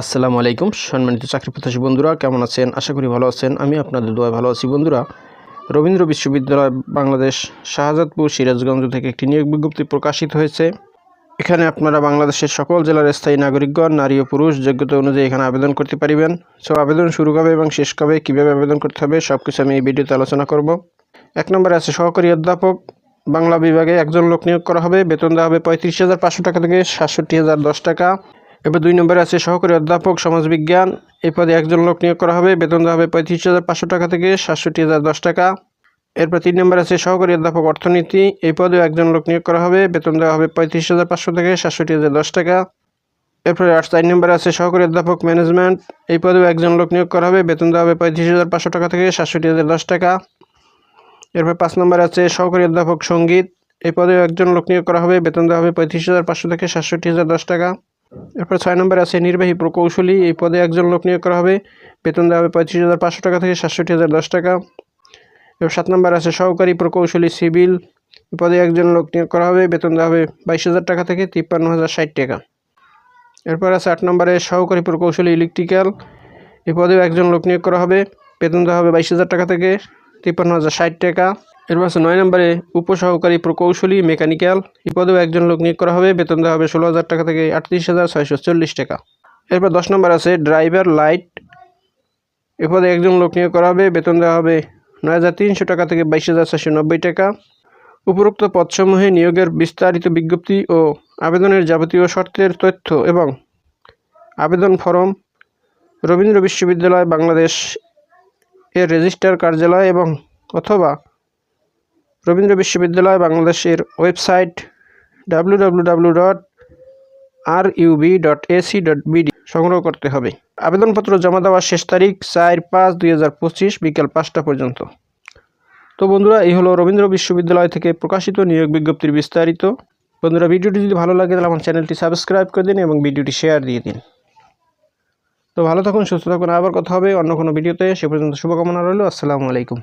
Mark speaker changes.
Speaker 1: আসসালামু আলাইকুম, সম্মানিত চাকরি প্রত্যাশী বন্ধুরা, কেমন আছেন? আশা করি ভালো আছেন। আমি আপনাদের দোয়া ভালো আছি। বন্ধুরা, রবীন্দ্র বিশ্ববিদ্যালয় বাংলাদেশ শাহজাদপুর সিরাজগঞ্জ থেকে একটি নিয়োগ বিজ্ঞপ্তি প্রকাশিত হয়েছে। এখানে আপনারা বাংলাদেশের সকল জেলার স্থায়ী নাগরিকগণ, নারী ও পুরুষ, যোগ্যতা অনুযায়ী এখানে আবেদন করতে পারিবেন। সো, আবেদন শুরু কবে এবং শেষ কবে, কীভাবে আবেদন করতে হবে সব কিছু আমি এই ভিডিওতে আলোচনা করব। এক নম্বরে আছে সহকারী অধ্যাপক। বাংলা বিভাগে একজন লোক নিয়োগ করা হবে। বেতন দেওয়া হবে পঁয়ত্রিশ হাজার পাঁচশো টাকা থেকে সাতষট্টি হাজার দশ টাকা। এবার দুই নম্বরে আছে সহকারী অধ্যাপক, সমাজবিজ্ঞান। এই পদে একজন লোক নিয়োগ করা হবে। বেতন দেওয়া হবে পঁয়ত্রিশ হাজার পাঁচশো টাকা থেকে সাতষট্টি হাজার দশ টাকা। এরপর তিন নম্বরে আছে সহকারী অধ্যাপক অর্থনীতি। এই পদেও একজন লোক নিয়োগ করা হবে। বেতন দেওয়া হবে পঁয়ত্রিশ হাজার পাঁচশো থেকে সাতষট্টি হাজার দশ টাকা। এরপরে আট চার নম্বরে আছে সহকারী অধ্যাপক ম্যানেজমেন্ট। এই পদেও একজন লোক নিয়োগ করা হবে। বেতন দেওয়া হবে পঁয়ত্রিশ হাজার পাঁচশো টাকা থেকে সাতষট্টি হাজার দশ টাকা। এরপর পাঁচ নম্বরে আছে সহকারী অধ্যাপক সংগীত। এই পদেও একজন লোক নিয়োগ করা হবে। বেতন দেওয়া হবে পঁয়ত্রিশ হাজার পাঁচশো থেকে সাতষট্টি হাজার দশ টাকা। এরপর ছয় নম্বরে আছে নির্বাহী প্রকৌশলী। এই পদে একজন লোক নিয়োগ করা হবে। বেতন দেওয়া হবে পঁয়ত্রিশ হাজার পাঁচশো টাকা থেকে সাতষট্টি হাজার দশ টাকা। এবার সাত নম্বর আছে সহকারী প্রকৌশলী সিভিল। এই পদে একজন লোক নিয়োগ করা হবে। বেতন দেওয়া হবে বাইশ হাজার টাকা থেকে তিপ্পান্ন হাজার ষাট টাকা। এরপর আছে আট নম্বরে সহকারী প্রকৌশলী ইলেকট্রিক্যাল। এই পদেও একজন লোক নিয়োগ করা হবে। বেতন দেওয়া হবে বাইশ হাজার টাকা থেকে তিপ্পান্ন হাজার ষাট টাকা। এরপর আছে নয় নম্বরে উপসহকারী প্রকৌশলী, মেকানিক্যাল। এই পদেও একজন লোক নিয়োগ করা হবে। বেতন দেওয়া হবে ষোলো হাজার টাকা থেকে আটত্রিশ হাজার ছয়শো চল্লিশ টাকা। এরপর দশ নম্বর আছে ড্রাইভার লাইট। এ পদে একজন লোক নিয়োগ করা হবে। বেতন দেওয়া হবে নয় হাজার তিনশো টাকা থেকে বাইশ হাজার ছয়শো নব্বই টাকা। উপরোক্ত পদসমূহে নিয়োগের বিস্তারিত বিজ্ঞপ্তি ও আবেদনের যাবতীয় শর্তের তথ্য এবং আবেদন ফরম রবীন্দ্র বিশ্ববিদ্যালয়, বাংলাদেশ এর রেজিস্ট্রার কার্যালয় এবং অথবা রবীন্দ্র বিশ্ববিদ্যালয় বাংলাদেশের ওয়েবসাইট ডট আর ডট ডট সংগ্রহ করতে হবে। আবেদনপত্র জমা দেওয়ার শেষ তারিখ চার পাঁচ দুই হাজার পঁচিশ বিকাল পাঁচটা পর্যন্ত। তো বন্ধুরা, এই হলো রবীন্দ্র বিশ্ববিদ্যালয় থেকে প্রকাশিত নিয়োগ বিজ্ঞপ্তির বিস্তারিত। বন্ধুরা, ভিডিওটি যদি ভালো লাগে তাহলে আমার চ্যানেলটি সাবস্ক্রাইব করে দিন এবং ভিডিওটি শেয়ার দিয়ে দিন। তো ভালো থাকুন, সুস্থ থাকুন, আবার কথা হবে অন্য কোনো ভিডিওতে। সে পর্যন্ত শুভকামনা রইল, আসসালামু আলাইকুম।